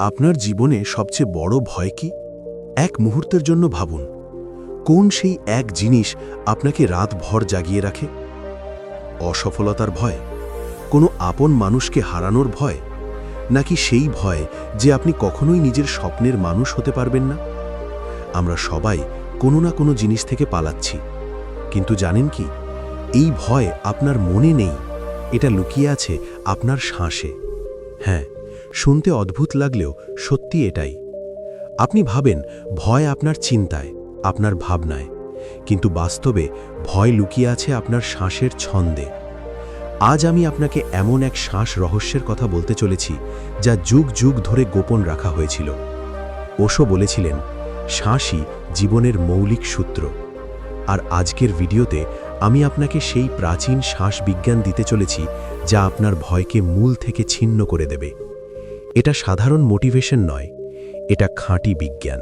আপনার জীবনে সবচেয়ে বড় ভয় কি? এক মুহূর্তের জন্য ভাবুন। কোন সেই এক জিনিস আপনাকে রাত ভর জাগিয়ে রাখে? অসফলতার ভয়? কোনো আপন মানুষকে হারানোর ভয়? নাকি সেই ভয় যে আপনি কখনোই নিজের স্বপ্নের মানুষ হতে পারবেন না? আমরা সবাই কোনো না কোনো জিনিস থেকে পালাচ্ছি। কিন্তু জানেন কি? এই ভয় আপনার মনে নেই। এটা লুকিয়ে আছে আপনার শ্বাসে। হ্যাঁ শুনতে অদ্ভুত লাগলেও সত্যি এটাই। আপনি ভাবেন, ভয় আপনার চিন্তায়, আপনার ভাবনায়। কিন্তু বাস্তবে ভয় লুকিয়ে আছে আপনার শ্বাসের ছন্দে। আজ আমি আপনাকে এমন এক শ্বাস রহস্যের কথা বলতে চলেছি, যা যুগ যুগ ধরে গোপন রাখা হয়েছিল। ওশো বলেছিলেন, শ্বাসই জীবনের মৌলিক সূত্র। আর আজকের ভিডিওতে আমি আপনাকে সেই প্রাচীন শ্বাস বিজ্ঞান দিতে চলেছি, যা আপনার ভয়কে মূল থেকে ছিন্ন করে দেবে। এটা সাধারণ মোটিভেশন নয়, এটা খাঁটি বিজ্ঞান।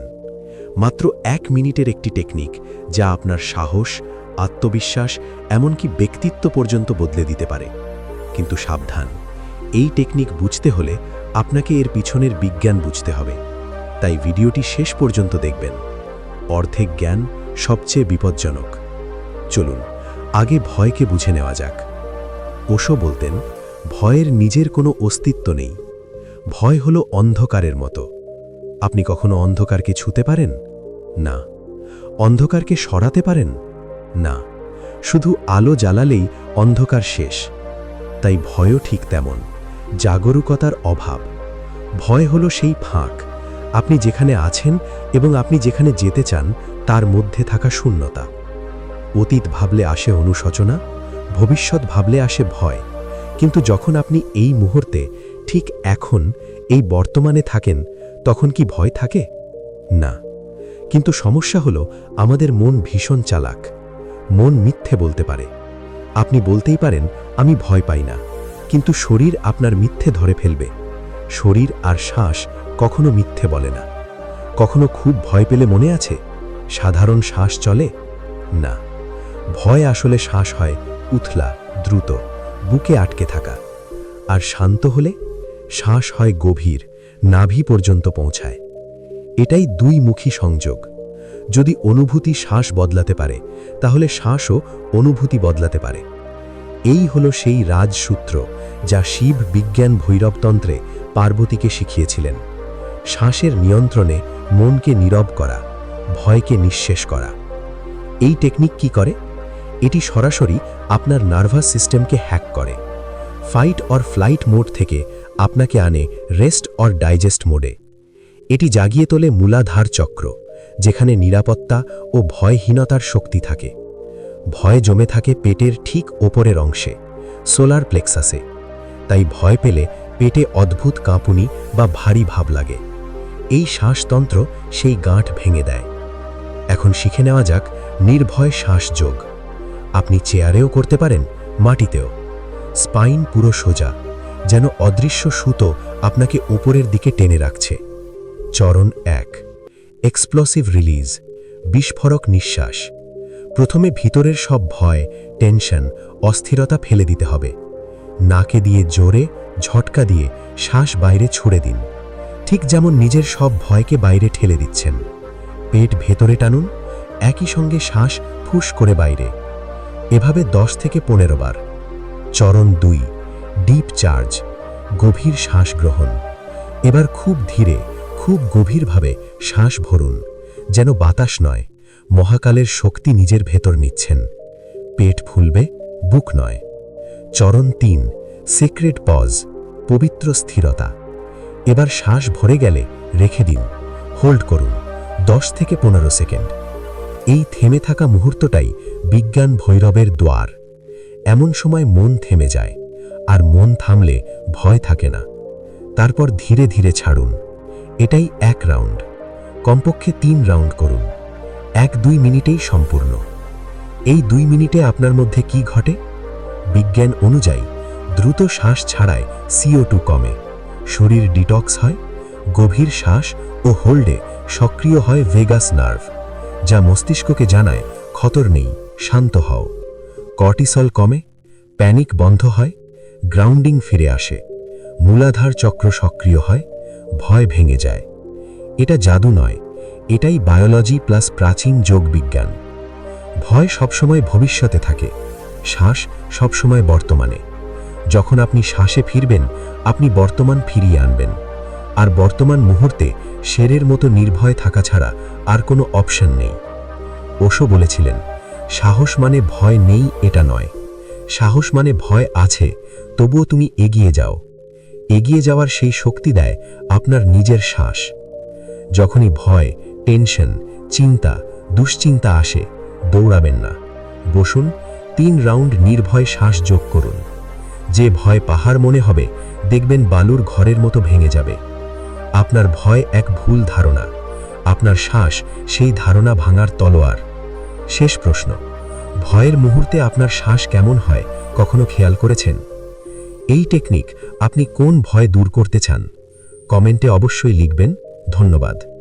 মাত্র এক মিনিটের একটি টেকনিক যা আপনার সাহস, আত্মবিশ্বাস, এমনকি ব্যক্তিত্ব পর্যন্ত বদলে দিতে পারে। কিন্তু সাবধান, এই টেকনিক বুঝতে হলে আপনাকে এর পিছনের বিজ্ঞান বুঝতে হবে। তাই ভিডিওটি শেষ পর্যন্ত দেখবেন। অর্ধেক জ্ঞান সবচেয়ে বিপজ্জনক। চলুন, আগে ভয়কে বুঝে নেওয়া যাক। ওশো বলতেন, ভয়ের নিজের কোনো অস্তিত্ব নেই। ভয় হলো অন্ধকারের মতো। আপনি কখনো অন্ধকারকে ছুতে পারেন? না। অন্ধকারকে সরাতে পারেন? না। শুধু আলো জ্বালালেই অন্ধকার শেষ। তাই ভয়ও ঠিক তেমন। জাগরুকতার অভাব। ভয় হলো সেই ফাঁক। আপনি যেখানে আছেন এবং আপনি যেখানে যেতে চান, তার মধ্যে থাকা শূন্যতা। অতীত ভাবলে আসে অনুশোচনা, ভবিষ্যৎ ভাবলে আসে ভয়। কিন্তু যখন আপনি এই মুহূর্তে ঠিক এখন এই বর্তমানে থাকেন, তখন কি ভয় থাকে? না। কিন্তু সমস্যা হলো, আমাদের মন ভীষণ চালাক। মন মিথ্যে বলতে পারে। আপনি বলতেই পারেন, আমি ভয় পাই না। কিন্তু শরীর আপনার মিথ্যে ধরে ফেলবে। শরীর আর শ্বাস কখনো মিথ্যে বলে না। কখনো খুব ভয় পেলে মনে আছে? সাধারণ শ্বাস চলে? না। ভয় আসলে শ্বাস হয় উথলা, দ্রুত, বুকে আটকে থাকা। আর শান্ত হলে? শ্বাস হয় গভীর, নাভি পর্যন্ত পৌঁছায়। এটাই দুই মুখী সংযোগ। যদি অনুভূতি শ্বাস বদলাতে পারে, তাহলে শ্বাসও অনুভূতি বদলাতে পারে। এই হলো সেই রাজসূত্র যা শিব বিজ্ঞান ভৈরবতন্ত্রে পার্বতীকে শিখিয়েছিলেন। শ্বাসের নিয়ন্ত্রণে মনকে নীরব করা, ভয়কে নিঃশেষ করা। এই টেকনিক কি করে? এটি সরাসরি আপনার নার্ভাস সিস্টেমকে হ্যাক করে। ফাইট অর ফ্লাইট মোড থেকে আপনাকে আনে রেস্ট অর ডাইজেস্ট মোডে এটি জাগিয়ে তোলে মূলাধার চক্র, যেখানে নিরাপত্তা ও ভয়হীনতার শক্তি থাকে। ভয় জমে থাকে পেটের ঠিক ওপরের অংশে, সোলার প্লেক্সাসে। তাই ভয় পেলে পেটে অদ্ভুত কাঁপুনি বা ভারী ভাব লাগে। এই শ্বাসতন্ত্র সেই গাঁট ভেঙে দেয়। এখন শিখে নেওয়া যাক নির্ভয় শ্বাসযোগ আপনি চেয়ারেও করতে পারেন, মাটিতেও। স্পাইন পুরো সোজা। যেন অদৃশ্য সুতো আপনাকে উপরের দিকে টেনে রাখছে। চরণ এক। এক্সপ্লোসিভ রিলিজ বিস্ফোরক নিঃশ্বাস। প্রথমে ভিতরের সব ভয় টেনশন অস্থিরতা ফেলে দিতে হবে। নাকে দিয়ে জোরে, ঝটকা দিয়ে শ্বাস বাইরে ছুড়ে দিন। ঠিক যেমন নিজের সব ভয়কে বাইরে ঠেলে দিচ্ছেন। পেট ভেতরে টানুন, একই সঙ্গে শ্বাস ফুস করে বাইরে। এভাবে দশ থেকে পনেরো বার। চরণ দুই। ডিপ চার্জ গভীর শ্বাস গ্রহণ। এবার খুব ধীরে, খুব গভীরভাবে শ্বাস ভরুন, যেন বাতাস নয়, মহাকালের শক্তি নিজের ভেতর নিচ্ছেন। পেট ফুলবে, বুক নয়। চরণ তিন সিক্রেট পজ পবিত্র স্থিরতা। এবার শ্বাস ভরে গেলে রেখে দিন হোল্ড করুন, দশ থেকে পনেরো সেকেন্ড। এই থেমে থাকা মুহূর্তটাই বিজ্ঞান ভৈরবের দ্বার। এমন সময় মন থেমে যায় আর মন থামলে ভয় থাকে না। তারপর ধীরে ধীরে ছাড়ুন। এটাই এক রাউন্ড। কমপক্ষে তিন রাউন্ড করুন। এক দুই মিনিটেই সম্পূর্ণ। এই দুই মিনিটে আপনার মধ্যে কি ঘটে? বিজ্ঞান অনুযায়ী, দ্রুত শ্বাস ছাড়ায় সিও টু কমে। শরীর ডিটক্স হয়, গভীর শ্বাস ও হোল্ডে সক্রিয় হয় ভেগাস নার্ভ যা মস্তিষ্ককে জানায়, খতর নেই, শান্ত হও। কর্টিসল কমে, প্যানিক বন্ধ হয় গ্রাউন্ডিং ফিরে আসে। মূলাধার চক্র সক্রিয় হয়, ভয় ভেঙে যায়। এটা জাদু নয়, এটাই বায়োলজি প্লাস প্রাচীন যোগবিজ্ঞান ভয় সবসময় ভবিষ্যতে থাকে, শ্বাস সবসময় বর্তমানে। যখন আপনি শ্বাসে ফিরবেন, আপনি বর্তমান ফিরিয়ে আনবেন। আর বর্তমান মুহূর্তে শেরের মতো নির্ভয় থাকা ছাড়া আর কোনো অপশন নেই। ওশো বলেছিলেন, সাহস মানে ভয় নেই, এটা নয়। সাহস মানে ভয় আছে, তবুও তুমি এগিয়ে যাও। এগিয়ে যাওয়ার সেই শক্তি দেয় আপনার নিজের শ্বাস। যখনই ভয়, টেনশন, চিন্তা, দুশ্চিন্তা আসে, দৌড়াবেন না। বসুন, তিন রাউন্ড নির্ভয় শ্বাস যোগ করুন। যে ভয় পাহাড় মনে হবে, দেখবেন বালুর ঘরের মতো ভেঙে যাবে। আপনার ভয় এক ভুল ধারণা। আপনার শ্বাস সেই ধারণা ভাঙার তলোয়ার। শেষ প্রশ্ন। ভয়ের মুহূর্তে আপনার শ্বাস কেমন হয়, কখনো খেয়াল করেছেন? এই টেকনিক আপনি কোন ভয় দূর করতে চান? কমেন্টে অবশ্যই লিখবেন। ধন্যবাদ।